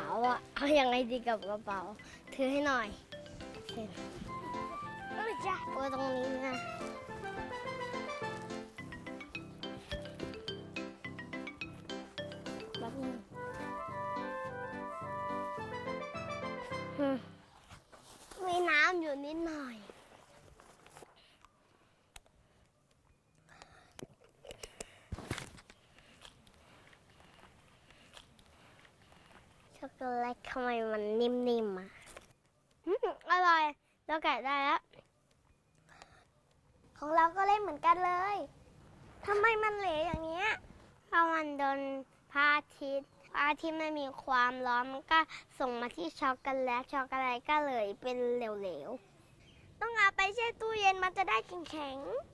ป๋าอะเอายังไงดีกับกระเป๋า ถือให้หน่อยเห็นเอ้ยจ้ะโอ้ยตรงนี้นะแป๊บนึงอืมมีน้ำอยู่นิดหน่อย ช็อกโกแลตทำไมมันนิ่มๆอะอร่อยเราแกะได้แล้ว ของเราก็เล่นเหมือนกันเลยทำไมมันเหลวอย่างเงี้ยถ้าะมันโดนพระอาทิตย์พระอาทิตย์ไม่มีความร้อนมันก็ส่งมาที่ช็อกโกแลตช็อกโกแลตก็เลยเป็นเหลวๆต้องเอาไปแช่ตู้เย็นมันจะได้แข็งๆ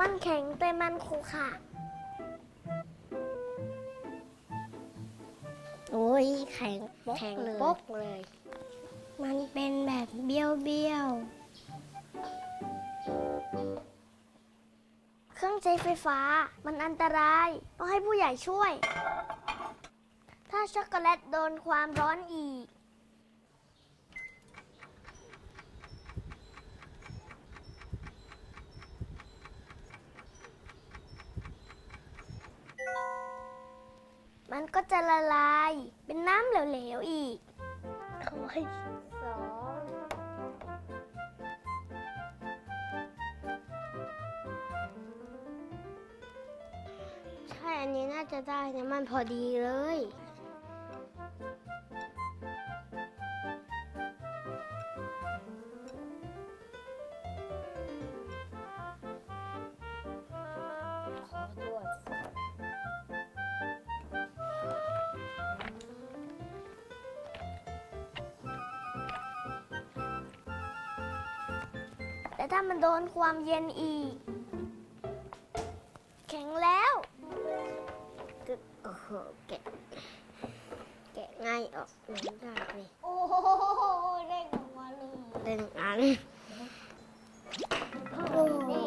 มันแข็งแต่มันขรุขระโอ้ยแข็งปกแข็งเลยปกเลย มันเป็นแบบเบี้ยวเบี้ยว เครื่องใช้ไฟฟ้ามันอันตรายต้องให้ผู้ใหญ่ช่วย ถ้าช็อกโกแลตโดนความร้อนอีก มันก็จะละลาย เป็นน้ำเหลวๆอีกโอ้ยสองใช่ อันนี้น่าจะได้นะมันพอดีเลย แต่ถ้ามันโดนความเย็นอีก แข็งแล้วโอ้โหแกะแกะง่ายออกหนึ่งได้เลยโอ้โหได้ออกมาเลยได้หนึ่งอันโอ้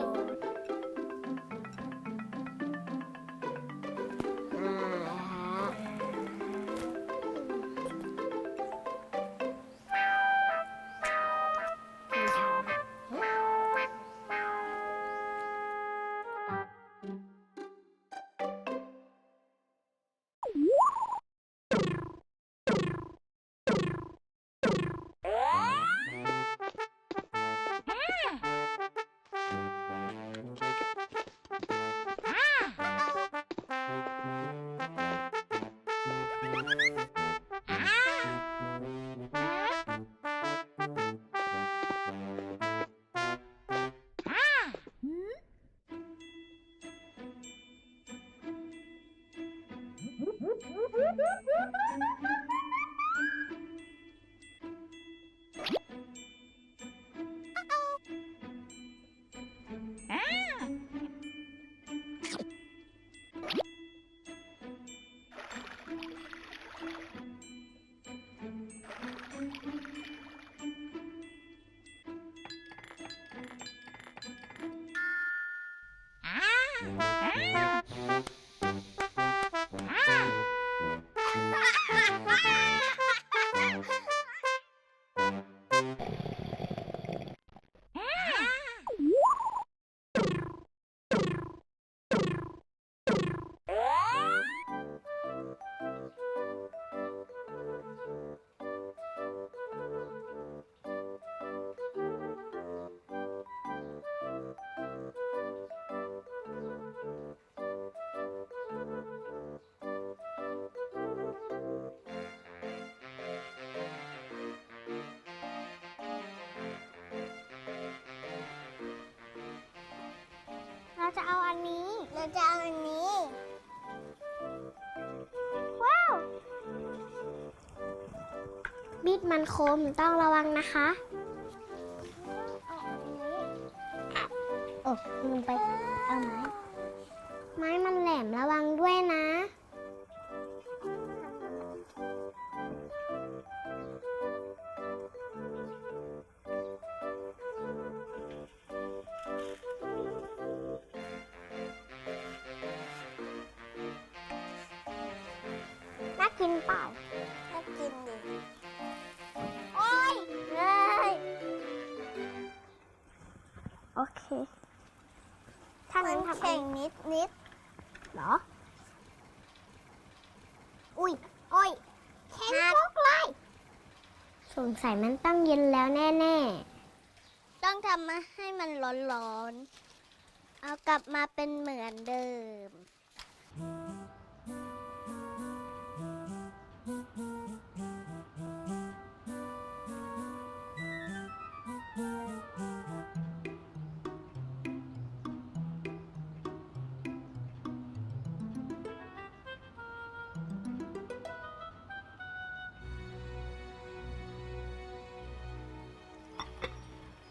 เจะเอาอันนี้ ว้าว มีดมันคมต้องระวังนะคะโอ้ลงไป เอาไม้ ไม้มันแหลมระวังด้วยนะ กินเปล่าถ้ากินดิโอ้ยเฮ้ยโอเค ถ้ามังั้นนทำอัแข็นงนิดนิดเหรอ อุ้ยโอ้ยแข็งพกเลยสงสัยมันต้องเย็นแล้วแน่ต้องทำมาให้มันร้อนๆ เอากลับมาเป็นเหมือนเดิม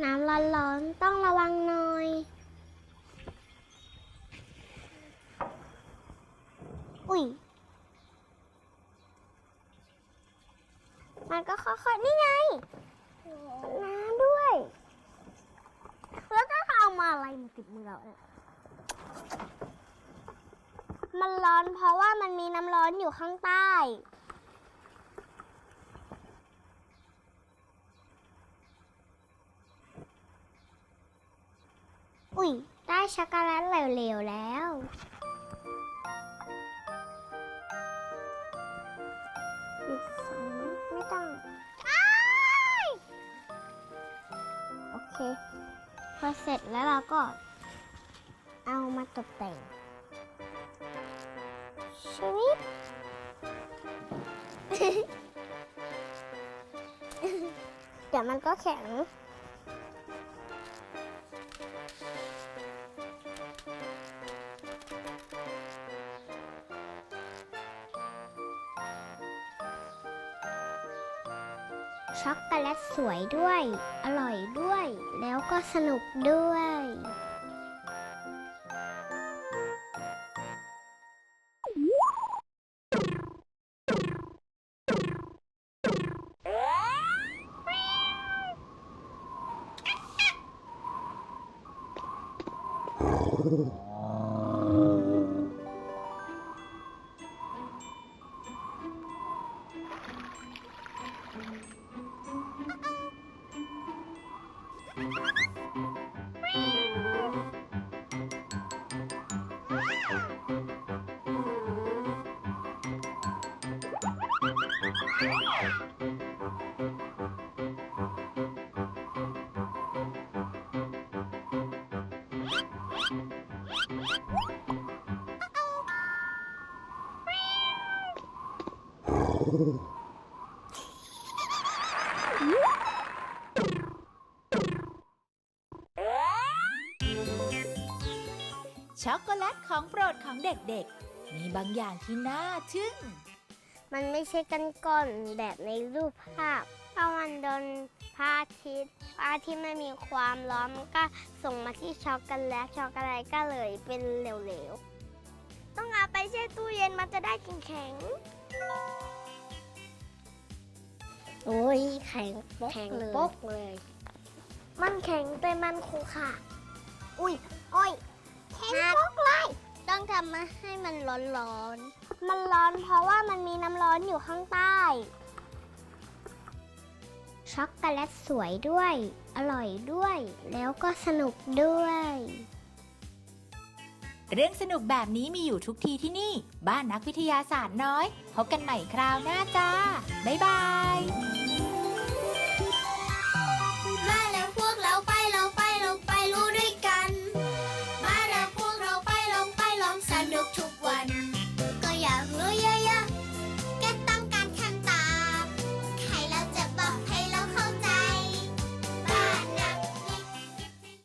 น้ำร้อนๆ ต้องระวังหน่อยอุ้ยมันก็ค่อยๆนี่ไง น้ำด้วย แล้วจะเอามาอะไรมาติดมือเราเนี่ยมันร้อนเพราะว่ามันมีน้ำร้อนอยู่ข้างใต้ ย ได้ช็อกโกแลตเหลวๆแล้ว อีกสองไม่ต้องอโอเค พอเสร็จแล้วเราก็เอามาตกแต่งชวิปเดี๋ยวมันก็แข็ง ช็อกโกแลตสวยด้วย อร่อยด้วย แล้วก็สนุกด้วยช็ อ แลตของโปรดของเด็กมีบางอย่างที่น่าทึ่ง มันไม่ใช่กันก้อนแบบในรูปภาพเพราะมันโดนพระอาทิตย์พระอาทิตย์มันมีความร้อนมันก็ส่งมาที่ช็อกโกแลตช็อกโกแลตก็เลยเป็นเหลวต้องเอาไปแช่ตู้เย็นมันจะได้แข็งๆโอ้ยแข็งปกแข็งเลย ปกเลยๆมันแข็งแต่มันคูค่ะอุ้ยโอ้ย มาให้มันร้อนๆ มันร้อนเพราะว่ามันมีน้ำร้อนอยู่ข้างใต้ ช็อกโกแลตสวยด้วย อร่อยด้วย แล้วก็สนุกด้วย เรื่องสนุกแบบนี้มีอยู่ทุกทีที่นี่ บ้านนักวิทยาศาสตร์น้อย พบกันใหม่คราวหน้าจ้า บ๊ายบาย